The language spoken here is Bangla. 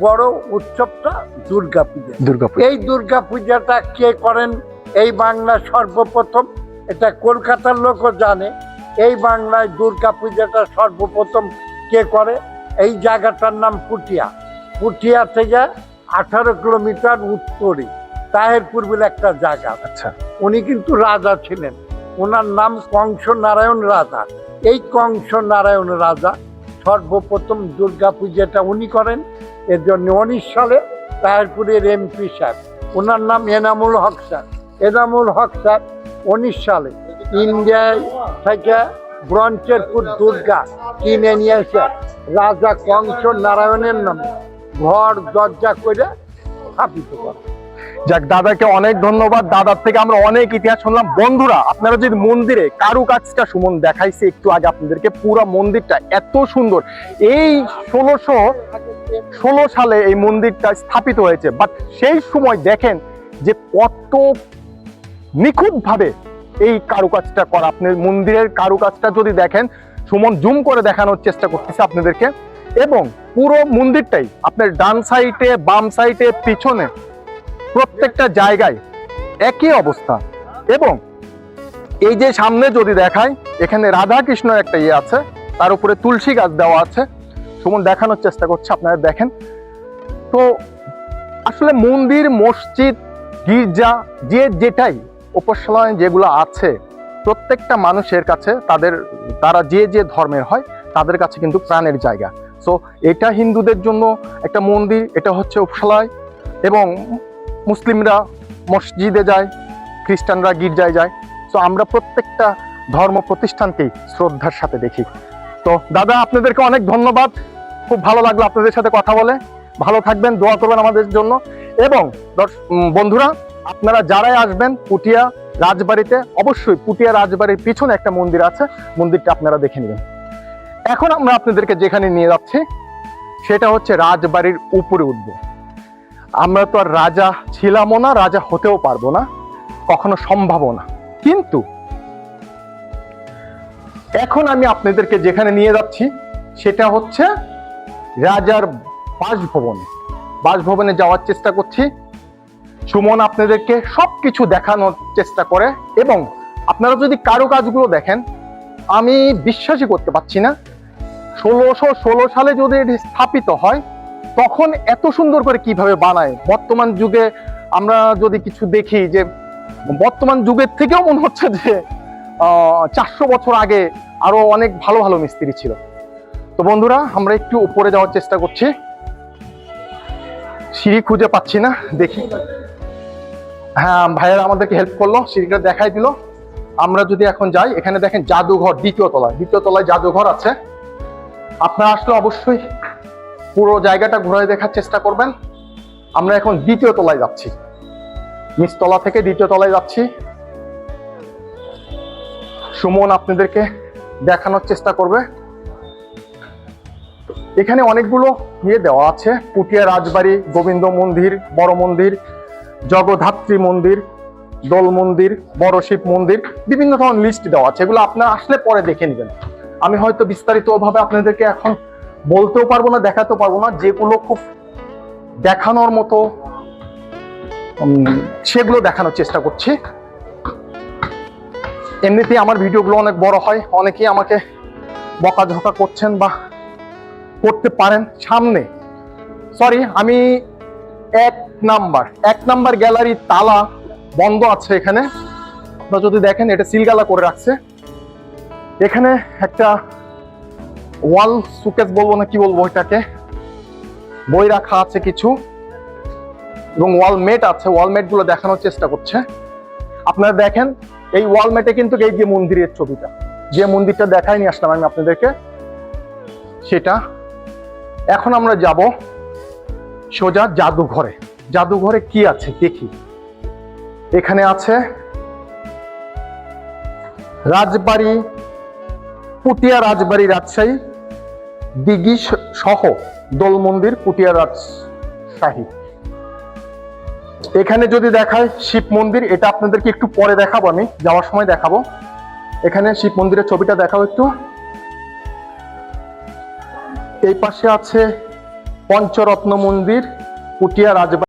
বড় উৎসবটা দুর্গা পূজা। এই দুর্গা পূজাটা কে করেন? এই বাংলা সর্বপ্রথম এটা কলকাতার লোকও জানে এই বাংলায় দুর্গা পূজাটা সর্বপ্রথম কে করে? এই জায়গাটার নাম পুটিয়া। পুটিয়া থেকে আঠারো কিলোমিটার উত্তরে তাহেরপুর বলে একটা জায়গা। আচ্ছা। উনি কিন্তু রাজা ছিলেন। ওনার নাম কংস নারায়ণ রাজা। এই কংস নারায়ণ রাজা সর্বপ্রথম দুর্গা পূজাটা উনি করেন এর জন্য উনিশ সালে তাহেরপুরের এমপি সাহেব ওনার নাম এনামুল হক স্যার। এনামুল হক স্যার উনিশ সালে ইন্ডিয়ায় থেকে ব্রঞ্চেরপুর দুর্গা কিনে নিয়ে এসে রাজা কংস নারায়ণের নামে ঘর, দরজা করে স্থাপিত করে যাক, দাদাকে অনেক ধন্যবাদ। দাদার থেকে আমরা অনেক ইতিহাস শুনলাম। বন্ধুরা, আপনারা যদি মন্দিরে কারুকাজটা সুমন দেখাইছে, একটু আগে আপনাদেরকে পুরো মন্দিরটা এত সুন্দর। এই ষোলোশো ষোলো সালে এই মন্দিরটা স্থাপিত হয়েছে। বাট সেই সময় দেখেন যে কত নিখুঁত ভাবে এই কারুকাজটা করা। আপনি মন্দিরের কারুকাজটা যদি দেখেন, সুমন জুম করে দেখানোর চেষ্টা করতেছে আপনাদেরকে। এবং পুরো মন্দিরটাই আপনার ডান সাইডে বাম সাইডে পিছনে প্রত্যেকটা জায়গায় একই অবস্থা। এবং এই যে সামনে যদি দেখায় এখানে রাধা কৃষ্ণের একটা ইয়ে আছে, তার উপরে তুলসী গাছ দেওয়া আছে। সুমন, দেখানোর চেষ্টা করছে, আপনারা দেখেন। তো আসলে মন্দির, মসজিদ, গির্জা, যে যেটাই উপাসনায় যেগুলো আছে, প্রত্যেকটা মানুষের কাছে তাদের, তারা যে যে ধর্মের হয়, তাদের কাছে কিন্তু প্রাণের জায়গা। সো এটা হিন্দুদের জন্য একটা মন্দির, এটা হচ্ছে উপসালয় এবং মুসলিমরা মসজিদে যায়, খ্রিস্টানরা গির্জায় যায়। তো আমরা প্রত্যেকটা ধর্ম প্রতিষ্ঠানকেই শ্রদ্ধার সাথে দেখি। তো দাদা, আপনাদেরকে অনেক ধন্যবাদ। খুব ভালো লাগল আপনাদের সাথে কথা বলে। ভালো থাকবেন, দোয়া করবেন আমাদের জন্য। এবং বন্ধুরা, আপনারা যারাই আসবেন পুটিয়া রাজবাড়িতে, অবশ্যই পুটিয়া রাজবাড়ির পিছনে একটা মন্দির আছে। মন্দিরটা আপনারা দেখে নেবেন। এখন আমরা আপনাদেরকে যেখানে নিয়ে যাচ্ছি, সেটা হচ্ছে রাজবাড়ির উপরে উঠবো। আমরা তো আর রাজা ছিলামও না, রাজা হতেও পারব না, কখনো সম্ভবও না। কিন্তু এখন আমি আপনাদেরকে যেখানে নিয়ে যাচ্ছি, সেটা হচ্ছে রাজার বাসভবনে। বাসভবনে যাওয়ার চেষ্টা করছি। সুমন আপনাদেরকে সবকিছু দেখানোর চেষ্টা করে এবং আপনারা যদি কারও কাজগুলো দেখেন, আমি বিশ্বাসই করতে পারছি না। ষোলোশো ষোলো সালে যদি এটি স্থাপিত হয় তখন এত সুন্দর করে কীভাবে বানায়? বর্তমান যুগে আমরা যদি কিছু দেখি যে, বর্তমান যুগের থেকেও মনে হচ্ছে যে চারশো বছর আগে আরও অনেক ভালো ভালো মিস্ত্রি ছিল। তো বন্ধুরা, আমরা একটু উপরে যাওয়ার চেষ্টা করছি। সিঁড়ি খুঁজে পাচ্ছি না, দেখি। হ্যাঁ ভাইয়েরা আমাদেরকে হেল্প করল, সিঁড়িটা দেখাই দিল। আমরা যদি এখন যাই, এখানে দেখেন জাদুঘর, দ্বিতীয় তলায়। দ্বিতীয় তলায় জাদুঘর আছে। আপনারা আসলে অবশ্যই পুরো জায়গাটা ঘুরে দেখার চেষ্টা করবেন। আমরা এখন দ্বিতীয় তলায় যাচ্ছি। নিচতলা থেকে দ্বিতীয় তলায় যাচ্ছি। সুমন আপনাদেরকে দেখানোর চেষ্টা করবে। এখানে অনেকগুলো ইয়ে দেওয়া আছে। পুটিয়া রাজবাড়ি, গোবিন্দ মন্দির, বড় মন্দির, জগধাত্রী মন্দির, দোল মন্দির বড় শিব মন্দির, বিভিন্ন ধরনের লিস্ট দেওয়া আছে। এগুলো আপনারা আসলে পরে দেখে নেবেন। আমি হয়তো বিস্তারিত ভাবে আপনাদেরকে এখন বলতেও পারব না, দেখাতেও পারব না, যেগুলো খুব দেখানোর মতো সেগুলো দেখানোর চেষ্টা করছি। এমনিতেই আমার ভিডিওগুলো অনেক বড় হয়, অনেকেই আমাকে বকাঝকা করছেন বা করতে পারেন সামনে। সরি আমি এক নাম্বার এক নাম্বার গ্যালারি তালা বন্ধ আছে এখানে। আপনারা যদি দেখেন, এটা সিলগালা করে রাখছে। এখানে একটা ওয়াল সুকেস বলব না, কি বলব এটাকে বই রাখা আছে কিছু, এবং ওয়াল মেট আছে, ওয়াল মেটগুলো দেখানোর চেষ্টা করছে। আপনারা দেখেন, এই ওয়াল মেটে কিন্তু এই যে মন্দিরের ছবিটা, যে মন্দিরটা দেখাই নিয়ে আসলাম আমি আপনাদেরকে, সেটা। এখন আমরা যাব সোজা জাদুঘরে। জাদুঘরে কি আছে দেখি। এখানে আছে রাজবাড়ি, পুটিয়া রাজবাড়ি রাজশাহী। দিঘি সহ দোল মন্দির পুটিয়া রাজশাহী এখানে যদি দেখায় শিব মন্দির, এটা আপনাদেরকে একটু পরে দেখাবো আমি, যাওয়ার সময় দেখাবো। এখানে শিব মন্দিরের ছবিটা দেখাবো একটু। এই পাশে আছে পঞ্চরত্ন মন্দির, কুটিয়া রাজবাড়ি।